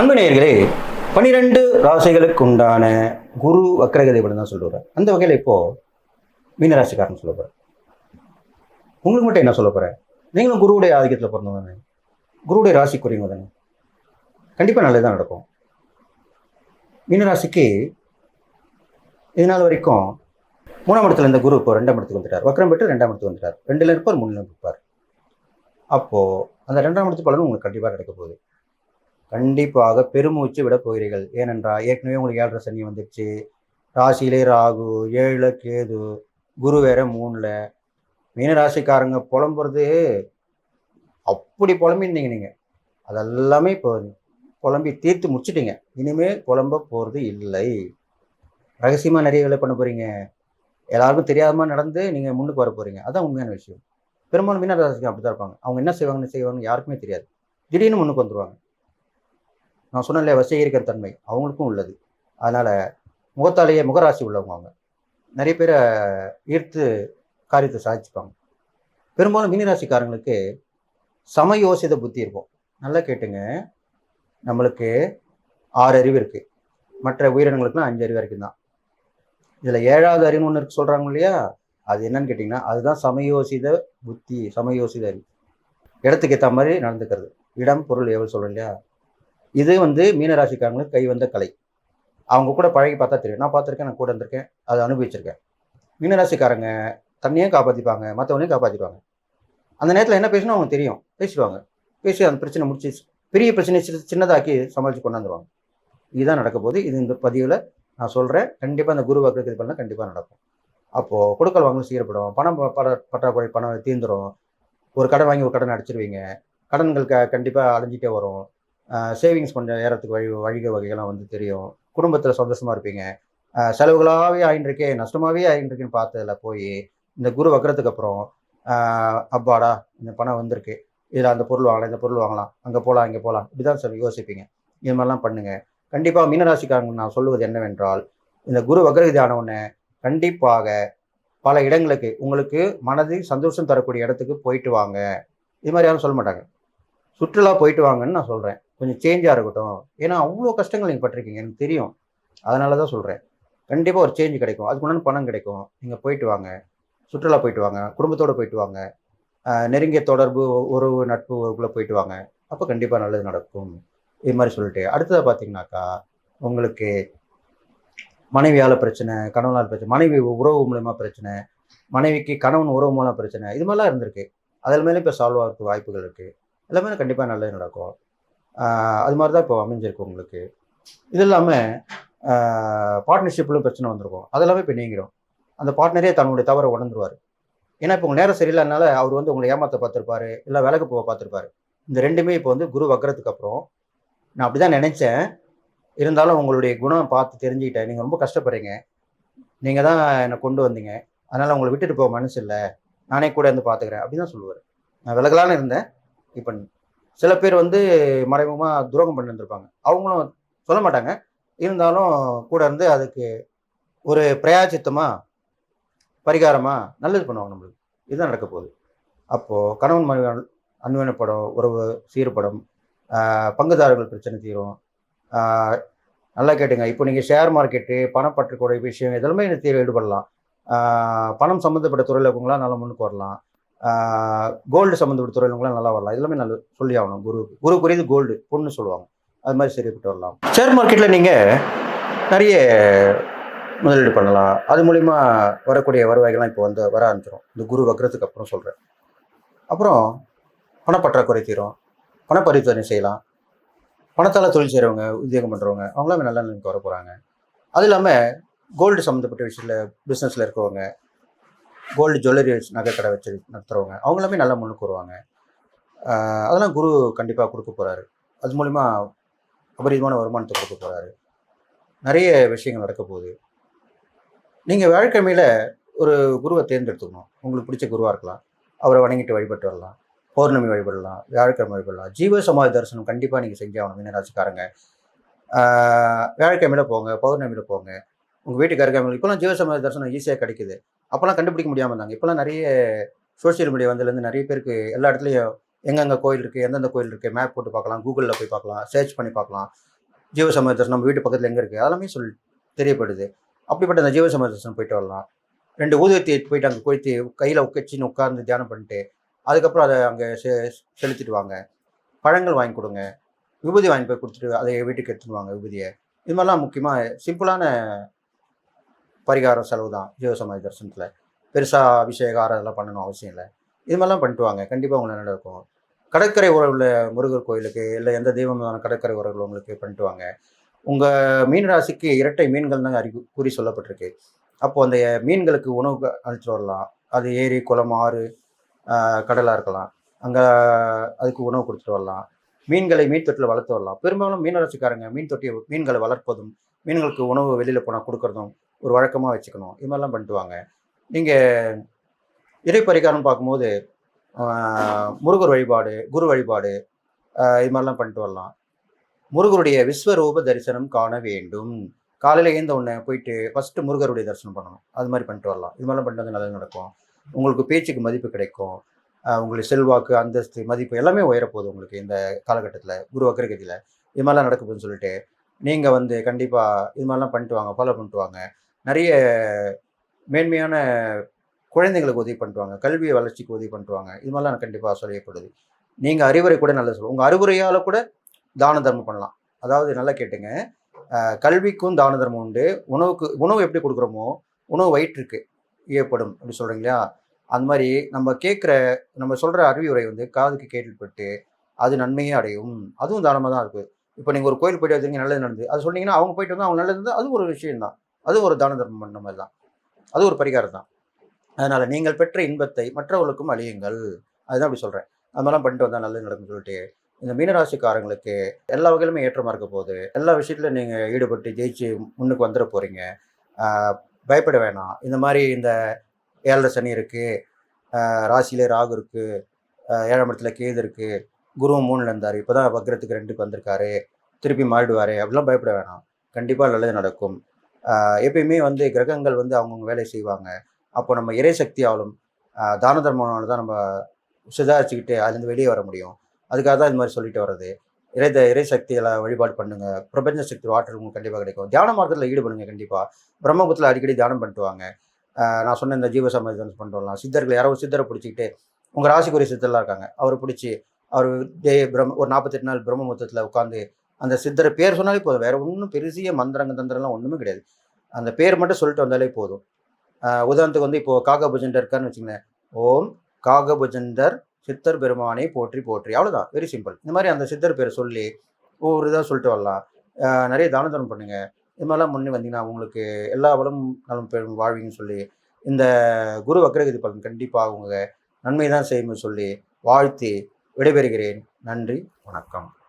அன்பு நேயர்களே பனிரெண்டு ராசிகளுக்கு உண்டான குரு வக்கரகதை படம் தான் சொல்லுவார் அந்த வகையில் இப்போ மீனராசிக்காரன் சொல்ல போகிறேன் உங்களுக்கு மட்டும் என்ன சொல்ல போகிறேன் நீங்களும் குருவுடைய ஆதிக்கத்தில் பிறந்தவங்க தானே? குருவுடைய ராசிக்குரியவங்க தானே? கண்டிப்பாக நல்லது தான் நடக்கும். மீனராசிக்கு இதனால் வரைக்கும் மூணாம் இடத்துல இருந்த குரு இப்போ ரெண்டாம் இடத்துக்கு வந்துட்டார். வக்ரம் பெற்று ரெண்டாம் இடத்துக்கு வந்துட்டார். ரெண்டில் இருப்பார் மூணுல இருப்பார். அப்போது அந்த ரெண்டாம் இடத்து பலனும் உங்களுக்கு கண்டிப்பாக கிடைக்க போகுது. கண்டிப்பாக பெருமூச்சு விட போகிறீர்கள். ஏனென்றால் ஏற்கனவே உங்களுக்கு ஏழரை சனி வந்துடுச்சு. ராசியிலே ராகு ஏழில் கேது குரு வேற மூணில். மீனராசிக்காரங்க புலம்புறது அப்படி புலம்பிருந்தீங்க நீங்கள் அதெல்லாமே இப்போ புலம்பி தீர்த்து முடிச்சிட்டீங்க. இனிமேல் புலம்ப போகிறது இல்லை. ரகசியமாக நிறைய வேலை பண்ண போகிறீங்க எல்லாருக்கும் தெரியாதமா நடந்து நீங்கள் முன்னுக்கு வர போகிறீங்க அதுதான் உண்மையான விஷயம். பெரும்பாலும் மீனராசிக்கு அப்படி தான் இருப்பாங்க. அவங்க என்ன செய்வாங்கன்னு செய்வாங்க யாருக்குமே தெரியாது. திடீர்னு முன்னுக்கு வந்துடுவாங்க நான் சொன்னேன்ல வசீகரிக்கிற தன்மை அவங்களுக்கும் உள்ளது. அதனால் முகத்தாலேயே முகராசி உள்ளவங்க அவங்க. நிறைய பேரை ஈர்த்து காரியத்தை சாதிச்சுப்பாங்க. பெரும்பாலும் மீனராசிக்காரங்களுக்கு சமயோசித புத்தி இருக்கும். நல்லா கேட்டுங்க. நம்மளுக்கு ஆறு அறிவு இருக்குது மற்ற உயிரினங்களுக்குலாம் அஞ்சு அறிவு வரைக்கும் தான். இதில் ஏழாவது அறிவுன்னு ஒன்று இருக்கு சொல்கிறாங்க இல்லையா? அது என்னன்னு கேட்டிங்கன்னா அதுதான் சமயோசித புத்தி சமயோசித அறிவு. இடத்துக்கு ஏற்ற மாதிரி நடந்துக்கிறது. இடம் பொருள் எவ்வளோ சொல்கிறோம் இல்லையா? இது வந்து மீனராசிக்காரங்களுக்கு கை வந்த கலை. அவங்க கூட பழகி பார்த்தா தெரியும். நான் பார்த்துருக்கேன் நான் கூட இருந்திருக்கேன். அதை அனுபவிச்சிருக்கேன். மீனராசிக்காரங்க தண்ணியும் காப்பாற்றிப்பாங்க மற்றவனையும் காப்பாற்றிப்பாங்க அந்த நேரத்தில் என்ன பேசணும் அவங்க தெரியும். பேசிடுவாங்க. பேசி அந்த பிரச்சனை முடிச்சு பெரிய பிரச்சனை சின்ன- சின்னதாக்கி சமாளித்து கொண்டாந்துருவாங்க. இதுதான் நடக்க போது இது இந்த பதிவில் நான் சொல்கிறேன் கண்டிப்பாக அந்த குரு வாக்கு இது பண்ணால் கண்டிப்பாக நடக்கும். அப்போது கொடுக்கல் வாங்கலும் சீரப்படும் பணம் பட பற்றாக்குறை பணம் தீர்ந்துடும் ஒரு கடன் வாங்கி ஒரு கடன் அடிச்சிருவீங்க. கடன்கள் க கண்டிப்பாக அடைஞ்சிட்டே வரும். சேவிங்ஸ் கொஞ்சம் ஏறத்துக்கு வழி வழிக வகைகள்லாம் வந்து தெரியும். குடும்பத்தில் சந்தோஷமாக இருப்பீங்க. செலவுகளாகவே ஆயின்றிருக்கே நஷ்டமாகவே ஆயின்றிருக்குன்னு பார்த்ததுல போய் இந்த குரு வக்கரத்துக்கு அப்புறம் அப்பாடா இந்த பணம் வந்திருக்கு. இதில் அந்த பொருள் வாங்கலாம் இந்த பொருள் வாங்கலாம். அங்கே போகலாம் இங்கே போகலாம் இப்படிதான் சொல்லி யோசிப்பீங்க. இது மாதிரிலாம் பண்ணுங்கள் கண்டிப்பாக மீனராசிக்காரங்க நான் சொல்லுவது என்னவென்றால் இந்த குரு வக்ரகதி ஆனவுடனே கண்டிப்பாக பல இடங்களுக்கு உங்களுக்கு மனதில் சந்தோஷம் தரக்கூடிய இடத்துக்கு போயிட்டு வாங்க. இது மாதிரி யாரும் சொல்ல மாட்டாங்க. சுற்றுலா போயிட்டு வாங்கன்னு நான் சொல்கிறேன் கொஞ்சம் சேஞ்சாக இருக்கட்டும். ஏன்னா அவ்வளோ கஷ்டங்கள் நீங்கள் பட்டிருக்கீங்க. எனக்கு தெரியும். அதனால தான் சொல்கிறேன் கண்டிப்பாக ஒரு சேஞ்ச் கிடைக்கும். அதுக்கு உண்டான பணம் கிடைக்கும். நீங்கள் போயிட்டு வாங்க. சுற்றுலா போயிட்டு வாங்க. குடும்பத்தோடு போயிட்டு வாங்க. நெருங்கிய தொடர்பு உறவு நட்பு உறவுக்குள்ளே போயிட்டு வாங்க. அப்போ கண்டிப்பாக நல்லது நடக்கும். இது மாதிரி சொல்லிட்டு. அடுத்ததாக பார்த்தீங்கன்னாக்கா உங்களுக்கு மனைவியால் பிரச்சனை கணவனால் பிரச்சனை மனைவி உறவு மூலயமா பிரச்சனை மனைவிக்கு கணவன் உறவு மூலம் பிரச்சனை இது மாதிரிலாம் இருந்திருக்கு. அதில் மேலே இப்போ சால்வ் ஆகிறதுக்கு வாய்ப்புகள் இருக்குது எல்லாமே கண்டிப்பாக நல்லது நடக்கும். அது மாதிரி தான் இப்போ அமைஞ்சிருக்கு உங்களுக்கு. இது இல்லாமல் பார்ட்னர்ஷிப்லையும் பிரச்சனை வந்திருக்கும். அதெல்லாமே இப்போ நீங்கிடும் அந்த பார்ட்னரே தன்னுடைய தவறை உணர்ந்துருவார். ஏன்னா இப்போ உங்கள் நேரம் சரியில்லைனால அவர் வந்து உங்களை ஏமாத்த பார்த்துருப்பாரு இல்லை விலக்கு போக பார்த்துருப்பாரு. இந்த ரெண்டுமே இப்போ வந்து குரு வக்கிறதுக்கு அப்புறம். நான் அப்படி தான் நினச்சேன். இருந்தாலும் உங்களுடைய குணம் பார்த்து தெரிஞ்சுக்கிட்டேன். நீங்கள் ரொம்ப கஷ்டப்படுறீங்க. நீங்கள் தான் என்னை கொண்டு வந்தீங்க. அதனால் உங்களை விட்டுட்டு போக மனசு இல்லை. நானே கூட இருந்து பார்த்துக்கிறேன். அப்படி தான் சொல்லுவார். நான் விலகலான்னு இருந்தேன். இப்போ சில பேர் வந்து மறைமுகமாக துரோகம் பண்ணியிருந்திருப்பாங்க அவங்களும் சொல்ல மாட்டாங்க. இருந்தாலும் கூட இருந்து அதுக்கு ஒரு பிரயாச்சித்தமாக பரிகாரமாக நல்லது பண்ணுவாங்க நம்மளுக்கு. இதுதான் நடக்க போகுது. அப்போது கணவன் மனைவி அன்வனப்படும் உறவு சீர்படும் பங்குதாரர்கள் பிரச்சனை தீரும். நல்லா கேட்டுங்க. இப்போ நீங்கள் ஷேர் மார்க்கெட்டு பணப்பற்றுக்கூடிய விஷயம் இதெல்லாமே இந்த தீர்வு ஈடுபடலாம். பணம் சம்மந்தப்பட்ட துறையில் இருக்கவங்களாம் நல்லா முன்னுக்கு வரலாம். கோல்டு சம்மந்தப்பட்ட துறையில் நல்லா வரலாம். எல்லாமே நல்ல சொல்லி ஆகணும். குரு குரு புரியுது கோல்டு பொண்ணு சொல்லுவாங்க. அது மாதிரி சரிப்பட்டு வரலாம். ஷேர் மார்க்கெட்டில் நீங்கள் நிறைய முதலீடு பண்ணலாம். அது மூலிமா வரக்கூடிய வருவாய்கள்லாம் இப்போ வந்து வர ஆரம்பிச்சிடும் இந்த குரு வக்ரத்துக்கு அப்புறம் சொல்கிறேன் அப்புறம் பணப்பற்றாக்குறை தீரும். பண பரிவர்த்தனை செய்யலாம். பணத்தால் தொழில் செய்கிறவங்க உத்தியோகம் பண்ணுறவங்க அவங்களாம் நல்ல நிலைமைக்கு வர போகிறாங்க அது இல்லாமல் கோல்டு சம்மந்தப்பட்ட விஷயத்தில் பிஸ்னஸில் இருக்கவங்க கோல்டு ஜுவல்லரி நகை கடை வச்சு நடத்துகிறவங்க அவங்களாமே நல்லா முன்னுக்கு வருவாங்க. அதெல்லாம் குரு கண்டிப்பாக கொடுக்க போகிறாரு அது மூலிமா அபரிதமான வருமானத்தை கொடுக்க போகிறாரு நிறைய விஷயங்கள் நடக்க போகுது. நீங்கள் வியாழக்கிழமையில் ஒரு குருவை தேர்ந்தெடுத்துக்கணும். உங்களுக்கு பிடிச்ச குருவாக இருக்கலாம். அவரை வணங்கிட்டு வழிபட்டு வரலாம். பௌர்ணமி வழிபடலாம். வியாழக்கிழமை வழிபடலாம். ஜீவ சமாதி தரிசனம் கண்டிப்பாக நீங்கள் செஞ்சாகணும் மீனராசிக்காரங்க வியாழக்கிழமையில போங்க பௌர்ணமியில் போங்க. உங்கள் வீட்டுக்கு இப்போலாம் ஜீவ சமாதி தரிசனம் ஈஸியாக கிடைக்குது. அப்போல்லாம் கண்டுபிடிக்க முடியாமல் இருந்தாங்க. இப்போலாம் நிறைய சோஷியல் மீடியா வந்ததுலேருந்து நிறைய பேருக்கு எல்லா இடத்துலையும் எங்கெங்கே கோயில் இருக்குது எந்தெந்த கோயில் இருக்குது மேப் போட்டு பார்க்கலாம் கூகுளில் போய் பார்க்கலாம் சர்ச் பண்ணி பார்க்கலாம். ஜீவசமய தரிசனம் நம்ம வீட்டு பக்கத்தில் எங்கே இருக்குது அதெல்லாமே சொல் தெரியப்படுது. அப்படிப்பட்ட அந்த ஜீவசமய தரிசனம் போயிட்டு வரலாம். ரெண்டு ஊதியத்தை போயிட்டு அங்கே கொளுத்தி கையில் உக்கச்சின்னு உட்கார்ந்து தியானம் பண்ணிட்டு அதுக்கப்புறம் அதை அங்கே செ செலுத்திட்டு வாங்க. பழங்கள் வாங்கி கொடுங்க. விபூதி வாங்கி போய் கொடுத்துட்டு அதை வீட்டுக்கு எடுத்துன்னு வாங்க விபூதியை. இது மாதிரிலாம் முக்கியமாக சிம்பிளான பரிகாரம் செலவு தான். ஜீவசமாதி தரிசனத்தில். பெருசாக அபிஷேகாரம் அதெல்லாம் பண்ணணும் அவசியம் இல்லை. இது மாதிரிலாம் பண்ணிட்டு வாங்க. கண்டிப்பாக உங்களை நடக்கும் கடற்கரை உறவு உள்ள முருகர் கோயிலுக்கு இல்லை எந்த தெய்வமான கடற்கரை உறவுகள் உங்களுக்கு பண்ணிட்டு வாங்க. உங்கள் மீன் ராசிக்கு இரட்டை மீன்கள் தான் அறிவு கூறி சொல்லப்பட்டிருக்கு. அப்போது அந்த மீன்களுக்கு உணவு அழைச்சிட்டு வரலாம். அது ஏரி குளம் ஆறு கடலாக இருக்கலாம். அங்கே அதுக்கு உணவு கொடுத்துட்டு வரலாம். மீன்களை மீன் தொட்டில் வளர்த்து வரலாம். பெரும்பாலும் மீனராசிக்காரங்க மீன் தொட்டியை மீன்களை வளர்ப்பதும் மீன்களுக்கு உணவு வெளியில் போனால் கொடுக்கறதும் ஒரு வழக்கமாக வச்சுக்கணும். இது மாதிரிலாம் பண்ணிட்டு வாங்க நீங்கள் இறை பரிகாரம் பார்க்கும்போது முருகர் வழிபாடு குரு வழிபாடு இது மாதிரிலாம் பண்ணிட்டு வரலாம். முருகருடைய விஸ்வரூப தரிசனம் காண வேண்டும். காலையில் ஏந்த உடனே போயிட்டு ஃபஸ்ட்டு முருகருடைய தரிசனம் பண்ணணும். அது மாதிரி பண்ணிட்டு வரலாம். இது மாதிரிலாம் பண்ணிட்டு வந்து நல்லது நடக்கும். உங்களுக்கு பேச்சுக்கு மதிப்பு கிடைக்கும். உங்களுக்கு செல்வாக்கு அந்தஸ்து மதிப்பு எல்லாமே உயரப்போகுது உங்களுக்கு இந்த காலகட்டத்தில் குரு வக்கரகதியில் இது மாதிரிலாம் நடக்குதுன்னு சொல்லிட்டு நீங்கள் வந்து கண்டிப்பாக இது மாதிரிலாம் பண்ணிட்டு வாங்க ஃபாலோ பண்ணிட்டு வாங்க. நிறைய மேன்மையான குழந்தைங்களுக்கு உதவி பண்ணுவாங்க கல்வி வளர்ச்சிக்கு உதவி பண்ணுவாங்க இது மாதிரிலாம் கண்டிப்பாக சொல்லப்படுது நீங்கள் அறிவுரை கூட நல்லது சொல்லுவோம் உங்கள் அறிவுரையால் கூட தான தர்மம் பண்ணலாம். அதாவது நல்லா கேட்டுங்க. கல்விக்கும் தான தர்மம் உண்டு. உணவுக்கு உணவு எப்படி கொடுக்குறோமோ உணவு வயிற்றுக்கு ஏற்படும் அப்படி சொல்கிறீங்களா அந்த மாதிரி நம்ம கேட்குற நம்ம சொல்கிற அறிவுரை வந்து காதுக்கு கேட்டுப்பட்டு அது நன்மையே அடையும். அதுவும் தானமாக தான் இருக்குது இப்போ நீங்கள் ஒரு கோயில் போயிட்டு வந்தீங்க நல்லது நடந்து அது சொன்னீங்கன்னா அவங்க போயிட்டு வந்தால் அவங்க நல்லது இருந்தால் அது ஒரு விஷயம் தான் அது ஒரு தான தர்மம் பண்ண மாதிரி தான். அது ஒரு பரிகாரம் தான். அதனால் நீங்கள் பெற்ற இன்பத்தை மற்றவர்களுக்கும் அழியுங்கள். அதுதான் அப்படி சொல்கிறேன் அது மாதிரிலாம் பண்ணிட்டு வந்தால் நல்லது நடக்கும்னு சொல்லிட்டு இந்த மீனராசிக்காரங்களுக்கு எல்லா வகையிலுமே ஏற்றமாக இருக்க போகுது. எல்லா விஷயத்துலையும் நீங்கள் ஈடுபட்டு ஜெயிச்சு முன்னுக்கு வந்துட போகிறீங்க பயப்பட வேணாம். இந்த மாதிரி இந்த ஏழரை சனி இருக்குது ராசியிலே ராகு இருக்குது ஏழாம் இடத்துல கேது இருக்குது குருவும் மூணில் இருந்தார். இப்போ தான் வக்ரத்துக்கு ரெண்டுக்கு வந்திருக்காரு. திருப்பி மாறிடுவார். அப்படிலாம் பயப்பட வேணாம். கண்டிப்பாக நல்லது நடக்கும். எப்பயுமே வந்து கிரகங்கள் வந்து அவங்கவுங்க வேலையை செய்வாங்க. அப்போ நம்ம இறை சக்தி ஆளும் தான தர்மனால தான் நம்ம சுதாரிச்சுக்கிட்டு அதுலேருந்து வெளியே வர முடியும். அதுக்காக தான் இது மாதிரி சொல்லிட்டு வர்றது. இறை த- இறை சக்திகளை வழிபாடு பண்ணுங்க. பிரபஞ்ச சக்தி வாட்டர் உங்களுக்கு கண்டிப்பாக கிடைக்கும். தியான மார்க்கத்தில் ஈடுபடுங்க கண்டிப்பாக பிரம்மபுரத்தில் அடிக்கடி தியானம் பண்ணிட்டு வாங்க. நான் சொன்ன இந்த ஜீவ சமாதானம் பண்ணிட்டு வரலாம் சித்தர்கள் யாரோ சித்தரை பிடிச்சிக்கிட்டு உங்கள் ராசிக்குரிய சித்தர்லாம் இருக்காங்க. அவரை பிடிச்சி அவர் தே பிரம் ஒரு நாற்பத்தெட்டு நாள் பிரம்மபுத்தத்தில் உட்காந்து அந்த சித்தரை பேர் சொன்னாலே போதும். வேற ஒன்றும் பெருசிய மந்திரங்க தந்திரம்லாம் ஒன்றுமே கிடையாது. அந்த பேர் மட்டும் சொல்லிட்டு வந்தாலே போதும். உதாரணத்துக்கு வந்து இப்போ காகபுஜண்டர் இருக்கான்னு வச்சுங்களேன் ஓம் காகபுஜண்டர் சித்தர் பெருமானை போற்றி போற்றி. அவ்வளோதான் வெரி சிம்பிள் இந்த மாதிரி அந்த சித்தர் பேரை சொல்லி ஒவ்வொரு இதாக சொல்லிட்டு வரலாம். நிறைய தான தரம் பண்ணுங்க. இது மாதிரிலாம் முன்னே வந்தீங்கன்னா உங்களுக்கு எல்லா வளமும் நலம் பெறும் வாழ்வீங்கன்னு சொல்லி இந்த குரு வக்ரகதி பலன் கண்டிப்பாக அவங்க நன்மை தான் செய்யும்னு சொல்லி வாழ்த்தி விடைபெறுகிறேன். நன்றி. வணக்கம்.